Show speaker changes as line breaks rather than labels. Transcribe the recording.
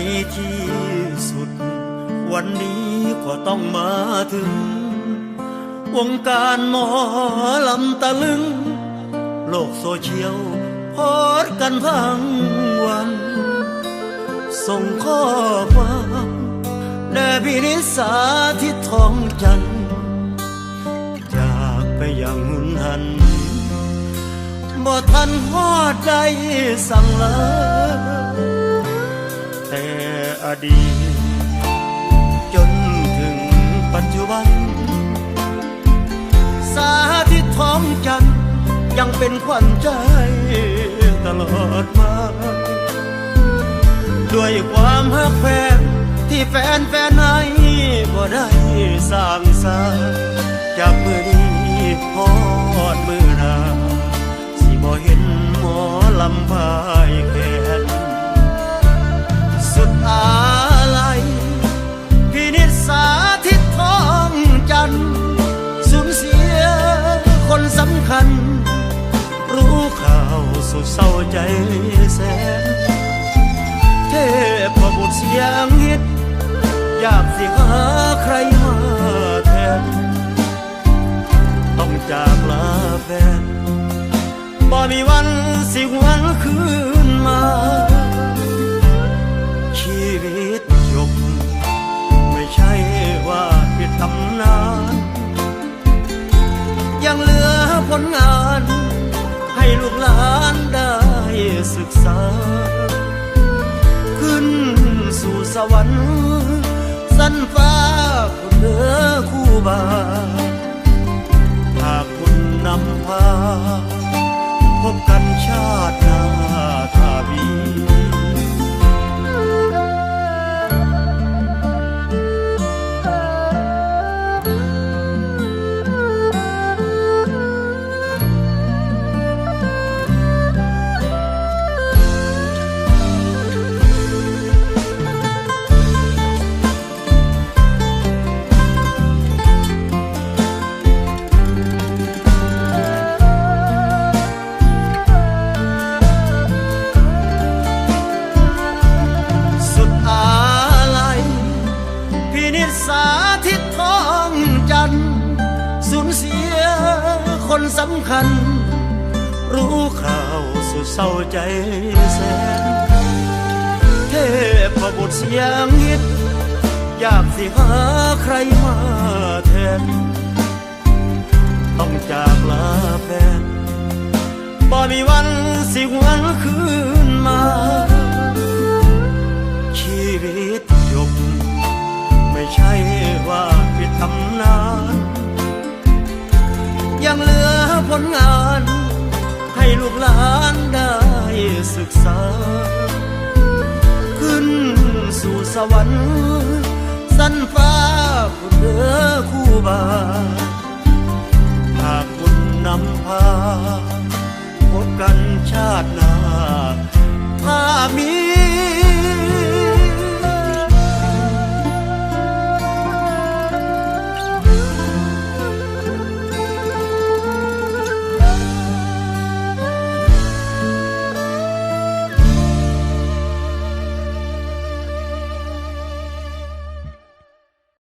ในที่สุด วันนี้ก็ต้องมาถึง วงการหมอลำตะลึง โลกโซเชียลโพสต์กันทั้งวัน ส่งข้อความแด่พินิสาที่ทองจันจากไปอย่างหุนหันบ่ทันฮอดได้สั่งลา แต่อดีต จนถึงปัจจุบัน สาธิตท้องจันยังเป็นขวัญใจตลอดมา ด้วยความฮักแฟนที่แฟนแฟนให้บ่ได้สร้างสรรค์จากมือนี้พอดมือหนาสิบ่เห็นหมอลำพายแข สุดเศร้าใจแสนเทพบุตรเสียงฮิตอยากสิหาใครมาแทน ต้องจากลาแฟนบ่มีวันสิหวนคืนมา กษา ขึ้นสู่สวรรค์ สันฟ้าคุณเด้อคู่บาหากคุณนำพา พบกันชาติ สำคัญ รู้ข่าวสุดเศร้าใจแสนเทพบุตรเสียงฮิต อยากสิหาใครมาแทน ต้องจากลาแฟนบ่มีวันสิหวนคืนมา ผลงาน ให้ลูกหลานได้ศึกษา ขึ้นสู่สวรรค์สันฟ้าคุณเด้อคู่บาหากคุณนำพา พบกันชาติหน้าถ้ามี